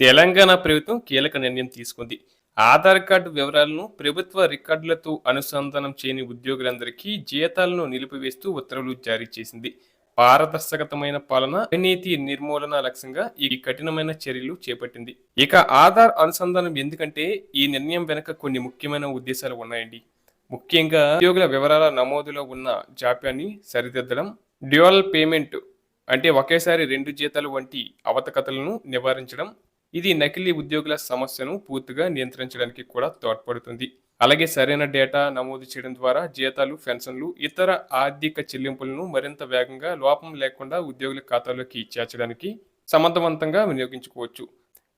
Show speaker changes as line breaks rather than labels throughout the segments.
తెలంగాణ ప్రభుత్వం కీలక నిర్ణయం తీసుకుంది. ఆధార్ కార్డు వివరాలను ప్రభుత్వ రికార్డులతో అనుసంధానం చేయని ఉద్యోగులందరికీ జీతాలను నిలిపివేస్తూ ఉత్తర్వులు జారీ చేసింది. పారదర్శకతమైన పాలన అవినీతి నిర్మూలన లక్ష్యంగా ఈ కఠినమైన చర్యలు చేపట్టింది. ఇక ఆధార్ అనుసంధానం ఎందుకంటే ఈ నిర్ణయం వెనుక కొన్ని ముఖ్యమైన ఉద్దేశాలు ఉన్నాయండి. ముఖ్యంగా ఉద్యోగుల వివరాల నమోదులో ఉన్న జాప్యాన్ని సరిదిద్దడం డ్యూయల్ పేమెంట్ అంటే ఒకేసారి రెండు జీతాలు వంటి అవతకతలను నివారించడం ఇది నకిలీ ఉద్యోగుల సమస్యను పూర్తిగా నియంత్రించడానికి కూడా తోడ్పడుతుంది. అలాగే సరైన డేటా నమోదు చేయడం ద్వారా జీతాలు పెన్షన్లు ఇతర ఆర్థిక చెల్లింపులను మరింత వేగంగా లోపం లేకుండా ఉద్యోగుల ఖాతాలోకి చేర్చడానికి సమర్థవంతంగా వినియోగించుకోవచ్చు.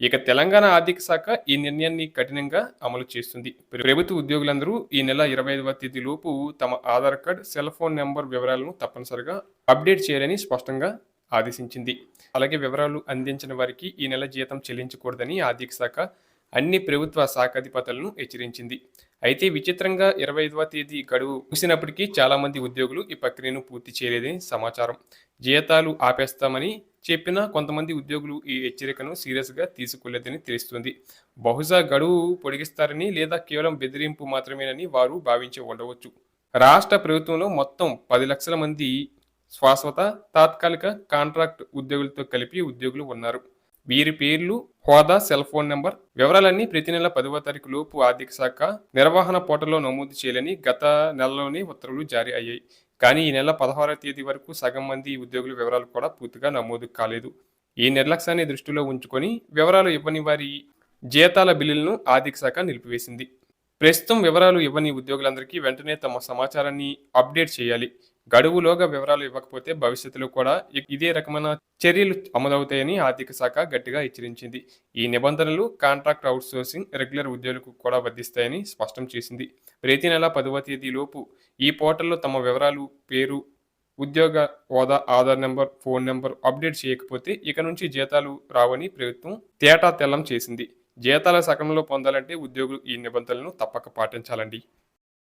ఇక తెలంగాణ ఆర్థిక శాఖ ఈ నిర్ణయాన్ని కఠినంగా అమలు చేస్తుంది. ప్రభుత్వ ఉద్యోగులందరూ ఈ నెల ఇరవై ఐదవ తేదీలోపు తమ Aadhaar card cell phone number వివరాలను తప్పనిసరిగా అప్డేట్ చేయాలని స్పష్టంగా ఆదేశించింది. అలాగే వివరాలు అందించిన వారికి ఈ నెల జీతం చెల్లించకూడదని ఆర్థిక శాఖ అన్ని ప్రభుత్వ శాఖాధిపతులను హెచ్చరించింది. అయితే విచిత్రంగా ఇరవై ఐదవ తేదీ గడువు ముగిసినప్పటికీ చాలా మంది ఉద్యోగులు ఈ ప్రక్రియను పూర్తి చేయలేదని సమాచారం. జీతాలు ఆపేస్తామని చెప్పినా కొంతమంది ఉద్యోగులు ఈ హెచ్చరికను సీరియస్గా తీసుకోలేదని తెలుస్తుంది. బహుశా గడువు పొడిగిస్తారని లేదా కేవలం బెదిరింపు మాత్రమేనని వారు భావించి ఉండవచ్చు. రాష్ట్ర ప్రభుత్వంలో మొత్తం పది లక్షల మంది శాశ్వత తాత్కాలిక కాంట్రాక్ట్ ఉద్యోగులతో కలిపి ఉద్యోగులు ఉన్నారు. వీరి పేర్లు హోదా సెల్ ఫోన్ నెంబర్ వివరాలన్నీ ప్రతి నెల పదవ తారీఖు లోపు ఆర్థిక శాఖ నిర్వహణ పోర్టల్లో నమోదు చేయాలని గత నెలలోనే ఉత్తర్వులు జారీ అయ్యాయి. కానీ ఈ నెల పదహారవ తేదీ వరకు సగం మంది ఉద్యోగుల వివరాలు కూడా పూర్తిగా నమోదు కాలేదు. ఈ నిర్లక్ష్యాన్ని దృష్టిలో ఉంచుకొని వివరాలు ఇవ్వని వారి జీతాల బిల్లులను ఆర్థిక శాఖ నిలిపివేసింది. ప్రస్తుతం వివరాలు ఇవ్వని ఉద్యోగులందరికీ వెంటనే తమ సమాచారాన్ని అప్డేట్ చేయాలి. గడువులోగా వివరాలు ఇవ్వకపోతే భవిష్యత్తులో కూడా ఇదే రకమైన చర్యలు అమలవుతాయని ఆర్థిక శాఖ గట్టిగా హెచ్చరించింది. ఈ నిబంధనలు కాంట్రాక్ట్ అవుట్సోర్సింగ్ రెగ్యులర్ ఉద్యోగులకు కూడా వర్ధిస్తాయని స్పష్టం చేసింది. ప్రతి నెల పదవ తేదీ లోపు ఈ పోర్టల్లో తమ వివరాలు పేరు ఉద్యోగ హోదా Aadhaar number phone number update చేయకపోతే ఇక నుంచి జీతాలు రావని ప్రభుత్వం తేటా తెల్లం చేసింది. జీతాల సగంలో పొందాలంటే ఉద్యోగులు ఈ నిబంధనలను తప్పక పాటించాలండి.